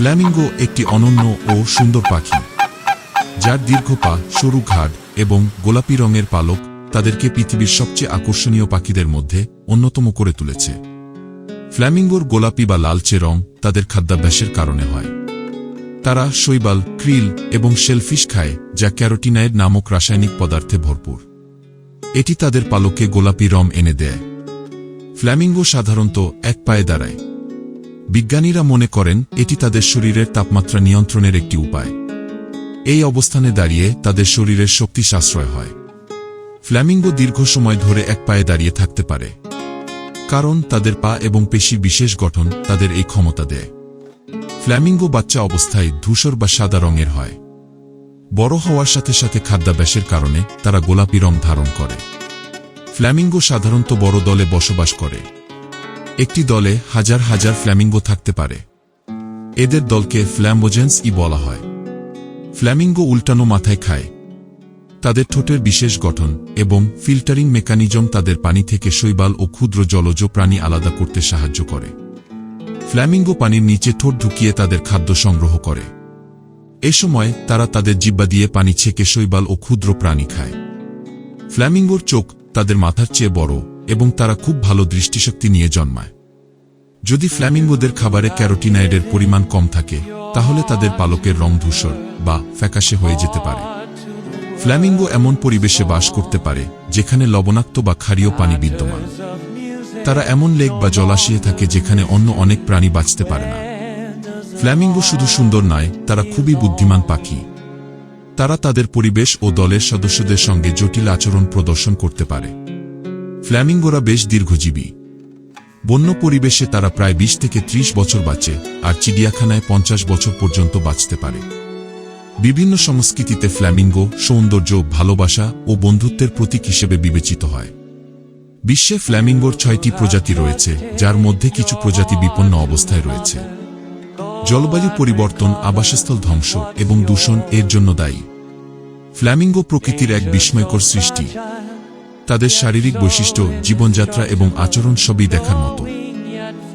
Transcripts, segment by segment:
Flamingo একটি অনন্য ও সুন্দর পাখি, যার দীর্ঘ পা, সরু ঘাট এবং গোলাপি রঙের পালক তাদেরকে পৃথিবীর সবচেয়ে আকর্ষণীয় পাখিদের মধ্যে অন্যতম করে তুলেছে। ফ্ল্যামিঙ্গোর গোলাপি বা লালচে রং তাদের খাদ্যাভ্যাসের কারণে হয়। তারা শৈবাল, ক্রিল এবং শেলফিশ খায়, যা ক্যারোটিনাইড নামক রাসায়নিক পদার্থে ভরপুর। এটি তাদের পালকে গোলাপি রং এনে দেয়। ফ্ল্যামিঙ্গো সাধারণত এক পায়ে দাঁড়ায়। বিজ্ঞানীরা মনে করেন এটি তাদের শরীরের তাপমাত্রা নিয়ন্ত্রণের একটি উপায়। এই অবস্থানে দাঁড়িয়ে তাদের শরীরের শক্তি সাশ্রয় হয়। ফ্ল্যামিঙ্গো দীর্ঘ সময় ধরে এক পায়ে দাঁড়িয়ে থাকতে পারে। কারণ তাদের পা এবং পেশির বিশেষ গঠন তাদের এই ক্ষমতা দেয়। ফ্ল্যামিঙ্গো বাচ্চা অবস্থায় ধূসর বা সাদা রঙের হয়। বড় হওয়ার সাথে সাথে খাদ্যাভ্যাসের কারণে তারা গোলাপি রং ধারণ করে। ফ্ল্যামিঙ্গো সাধারণত বড় দলে বসবাস করে। একটি দলে হাজার হাজার ফ্ল্যামিঙ্গো থাকতে পারে। এদের দলকে ফ্ল্যাম্বোজেন্স ই বলা হয়। ফ্ল্যামিঙ্গো উল্টানো মাথায় খায়। তাদের ঠোঁটের বিশেষ গঠন এবং ফিল্টারিং মেকানিজম তাদের পানি থেকে শৈবাল ও ক্ষুদ্র জলজ প্রাণী আলাদা করতে সাহায্য করে। ফ্ল্যামিঙ্গো পানির নিচে ঠোঁট ঢুকিয়ে তাদের খাদ্য সংগ্রহ করে। এ সময় তারা তাদের জিব্বা দিয়ে পানি ছেঁকে শৈবাল ও ক্ষুদ্র প্রাণী খায়। ফ্ল্যামিঙ্গোর চোখ তাদের মাথার চেয়ে বড় এবং তারা খুব ভালো দৃষ্টিশক্তি নিয়ে জন্মায়। যদি ফ্ল্যামিঙ্গোদের খাবারে ক্যারোটিনাইডের পরিমাণ কম থাকে, তাহলে তাদের পালকের রং ধূসর বা ফ্যাকাশে হয়ে যেতে পারে। ফ্ল্যামিঙ্গো এমন পরিবেশে বাস করতে পারে, যেখানে লবণাক্ত বা ক্ষারীয় পানি বিদ্যমান। তারা এমন লেক বা জলাশয়ে থাকে যেখানে অন্য অনেক প্রাণী বাঁচতে পারে না। ফ্ল্যামিঙ্গো শুধু সুন্দর নয়, তারা খুবই বুদ্ধিমান পাখি। তারা তাদের পরিবেশ ও দলের সদস্যদের সঙ্গে জটিল আচরণ প্রদর্শন করতে পারে। ফ্ল্যামিঙ্গোরা বেশ দীর্ঘজীবী। বন্য পরিবেশে তারা প্রায় ২০ থেকে ৩০ বছর বাঁচে আর চিড়িয়াখানায় পঞ্চাশ বছর পর্যন্ত বাঁচতে পারে। বিভিন্ন সংস্কৃতিতে ফ্ল্যামিঙ্গো সৌন্দর্য, ভালোবাসা ও বন্ধুত্বের প্রতীক হিসেবে বিবেচিত হয়। বিশ্বে ফ্ল্যামিঙ্গোর ছয়টি প্রজাতি রয়েছে, যার মধ্যে কিছু প্রজাতি বিপন্ন অবস্থায় রয়েছে। জলবায়ু পরিবর্তন, আবাসস্থল ধ্বংস এবং দূষণ এর জন্য দায়ী। ফ্ল্যামিঙ্গো প্রকৃতির এক বিস্ময়কর সৃষ্টি। তাদের শারীরিক বৈশিষ্ট্য, জীবনযাত্রা এবং আচরণ সবই দেখার মতো।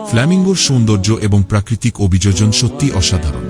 ফ্ল্যামিঙ্গোর সৌন্দর্য এবং প্রাকৃতিক অভিযোজন সত্যি অসাধারণ।